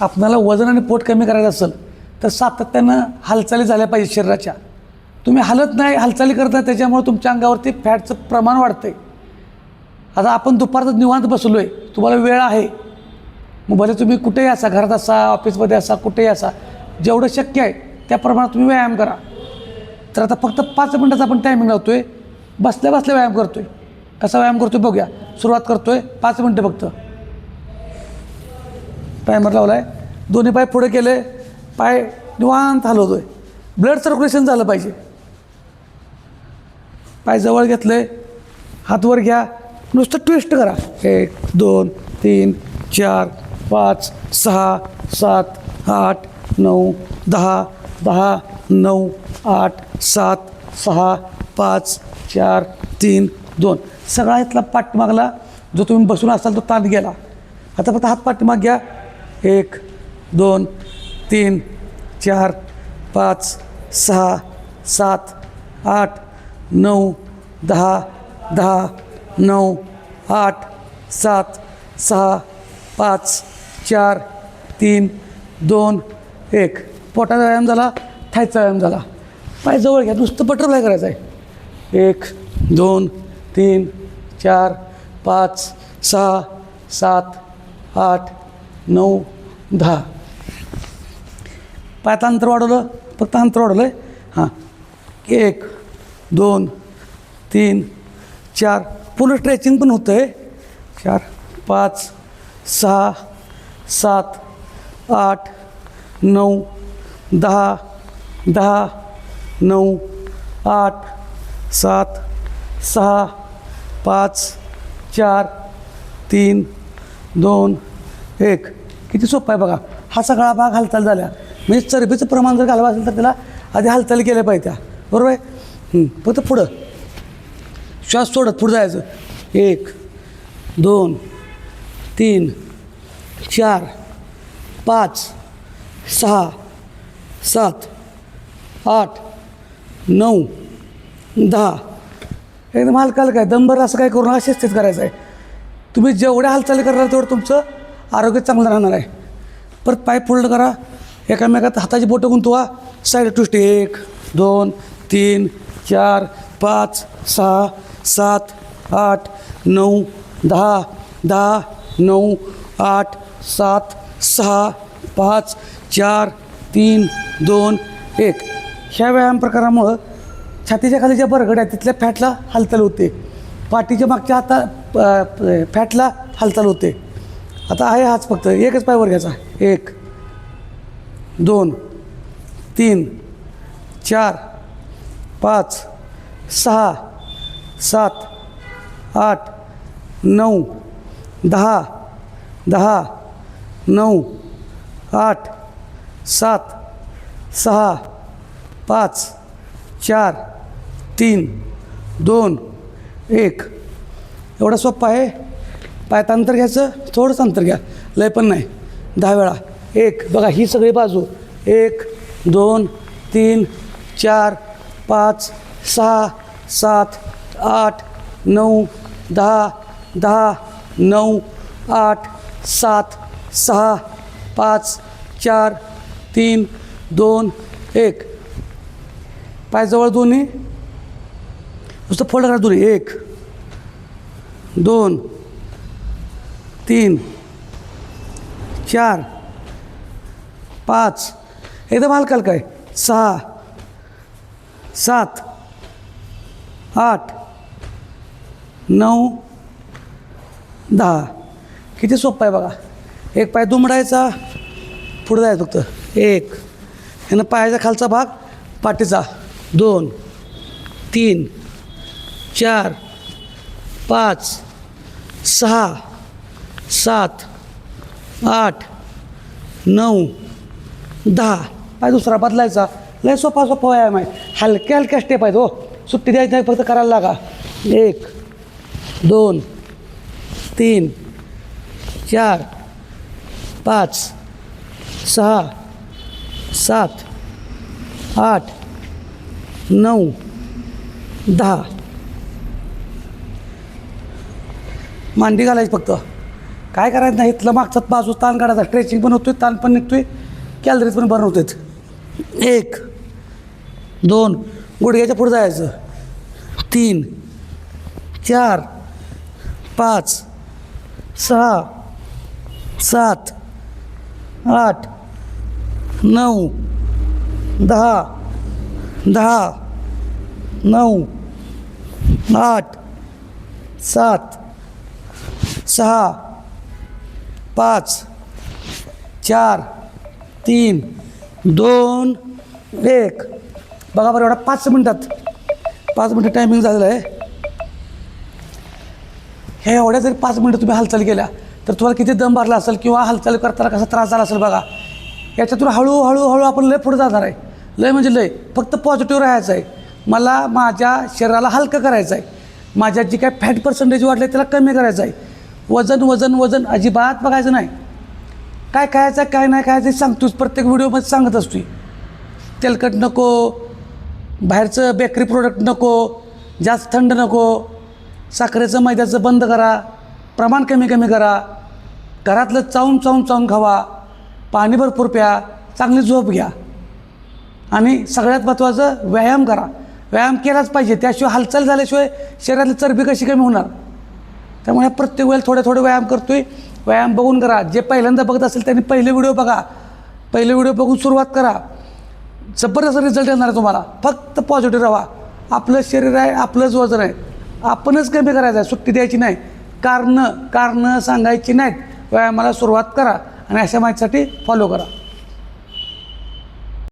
आपणाला वजन आणि पोट कमी करायचं असेल तर सातत्यानं हालचाली झाल्या पाहिजे शरीराच्या. तुम्ही हालत नाही हालचाली करता त्याच्यामुळे तुमच्या अंगावरती फॅटचं प्रमाण वाढतंय. आता आपण दुपारचं निवांत बसलो आहे तुम्हाला वेळ आहे. मग भले तुम्ही कुठेही असा घरात असा ऑफिसमध्ये असा कुठेही असा जेवढं शक्य आहे त्या प्रमाणात तुम्ही व्यायाम करा. तर आता फक्त पाच मिनटाचा आपण टायमिंग लावतो आहे बसल्या बसल्या व्यायाम करतो आहे कसा व्यायाम करतो आहे बघूया. सुरुवात करतो आहे पाच मिनटं फक्त. टायमर लावला आहे दोन्ही पाय पुढे केले. पाय निवांत हलवतो आहे ब्लड सर्क्युलेशन झालं पाहिजे. पाय जवळ घेतले हातवर घ्या. नुसतं ट्विस्ट करा. एक दोन तीन चार पाच सहा सात आठ नऊ दहा दहा नऊ आठ सात सहा पाच चार तीन दोन. सगळा इथला पाठमागला जो तुम्ही बसून असाल तो ताण गेला. आता फक्त हात पाठीमाग घ्या. एक दोन तीन चार पाच सहा सात आठ नऊ दहा दहा नऊ आठ सात सहा पाच चार तीन दोन एक. पोटाचा व्यायाम झाला थायचा व्यायाम झाला. पाय जवळ घ्या नुसतं बटरफ्लाय करायचं आहे. एक दोन तीन चार पाच सहा सात आठ नऊ दहा पायात अंतर वाढवलं फक्त अंतर वाढवलं आहे हां. एक दोन तीन चार. पूर्ण स्ट्रेचिंग पण होतं आहे चार पाच सहा सात आठ नऊ दहा दहा नऊ आठ सात सहा पाच चार तीन दोन एक. किती सोपं आहे बघा. हा सगळा भाग हालचाल झाल्या. म्हणजे चरबीचं प्रमाण जर घालवा असेल तर त्याला आधी हालचाली केल्या पाहिजे त्या. बरोबर आहे? फक्त पुढं. श्वास सोडत पुढं जायचं. एक दोन तीन चार पाच सहा सात आठ नऊ दहा. एकदम हलका हलका आहे दमभर असं काय करून असेच तेच करायचं आहे. तुम्ही जेवढ्या हालचाली करणार तेवढं तुमचं आरोग्य चांगलं राहणार आहे. परत पाय फोल्ड करा. एकामेकात हाताची बोटं गुंतवा. साईड टू एक दोन तीन चार पाच सहा सात आठ नऊ दहा दहा नऊ आठ सात सहा पाच चार तीन दोन एक. ह्या व्यायाम प्रकारामुळं छातीच्या खाली ज्या बरगड तिथल्या फॅटला हालचाल होते. पाठीच्या मागच्या हाता प- फॅटला हालचाल होते. आता आहे हाच फक्त. एकच पाय वर घ्यायचा. एक दोन तीन चार पाच सहा सात आठ नऊ दहा दहा नऊ आठ सात सहा पाच चार तीन दोन एक. एवढा सोप्पा आहे? पायात अंतर घ्यायचं थोडंसं अंतर घ्या. लय पण नाही. दहा वेळा. एक. बघा ही सगळी बाजू. एक दोन तीन चार पाच सहा सात आठ नऊ दहा दहा नऊ आठ सात सहा पाच चार तीन दोन एक. पायजवळ दोन्ही. नुसतं फोल्ड करा दोन्ही. एक दोन तीन चार पाच. एकदम हलका काय सहा सात आठ नऊ दहा. किती सोपं आहे बघा. एक पाय दुमडायचा पुढं जायचं फक्त. एक. ह्यानं पायाचा खालचा भाग पाठीचा. दोन तीन चार पाच सहा सात आठ नऊ दहा. पाय दुसरा बदलायचा. लय सोपा सोपा व्यायाम आहे. हलक्या हलक्या स्टेप आहेत हो. सुट्टी द्यायची नाही फक्त करायला लागा. एक दोन तीन चार पाच सहा सात आठ नऊ दहा. मांडी घालायची फक्त. काय करायचं नाही? इथलं मागचा बाजू ताण काढायचा. स्ट्रेचिंग पण होतोय ताण पण निघतोय. कॅलरीज पण बर्न होतात एक दोन गुडघ्याच्या पुढे जायचं. तीन चार पाच सहा सात आठ नऊ दहा दहा नऊ आठ सात सहा पाच चार तीन दोन एक. बघा बरं एवढा पाच मिनटात. पाच मिनटं टायमिंग झालेलं आहे. हे एवढ्या जरी पाच मिनटं तुम्ही हालचाल केल्या तर तुम्हाला किती दम भरला असेल किंवा हालचाल करताना कसा त्रास झाला असेल बघा. याच्यातून हळूहळू हळू आपण लय पुढे जाणार आहे. लय म्हणजे लय. फक्त पॉझिटिव्ह राहायचं आहे. मला माझ्या शरीराला हलकं करायचं आहे. माझ्या जी काय फॅट पर्सेंटेज वाढलं आहे त्याला कमी करायचं आहे. वजन वजन वजन अजिबात बघायचं नाही. काय खायचं काय नाही खायचं सांगतोच प्रत्येक व्हिडिओमध्ये सांगत असतो तेलकट नको बाहेरचं बेकरी प्रोडक्ट नको जास्त थंड नको साखरेचं मैद्याचं बंद करा प्रमाण कमी कमी करा घरातलं चावून चावून चावून खावा पाणी भरपूर प्या चांगली झोप घ्या. आणि सगळ्यात महत्त्वाचं व्यायाम करा. व्यायाम केलाच पाहिजे त्याशिवाय हालचाल झाल्याशिवाय शरीरातली चरबी कशी कमी होणार? त्यामुळे प्रत्येक वेळेला थोडे थोडे व्यायाम करतोय. व्यायाम बघून करा. जे पहिल्यांदा बघत असेल त्यांनी पहिले व्हिडिओ बघा. पहिले व्हिडिओ बघून सुरुवात करा. जबरदस्त रिझल्ट येणार आहे तुम्हाला. फक्त पॉझिटिव्ह राहा. आपलं शरीर आहे आपलंच वजन आहे. आपणच कमी करायचं आहे. सुट्टी द्यायची नाही. कारणं कारणं सांगायची नाहीत. व्यायामाला सुरुवात करा आणि अशा माहितीसाठी फॉलो करा.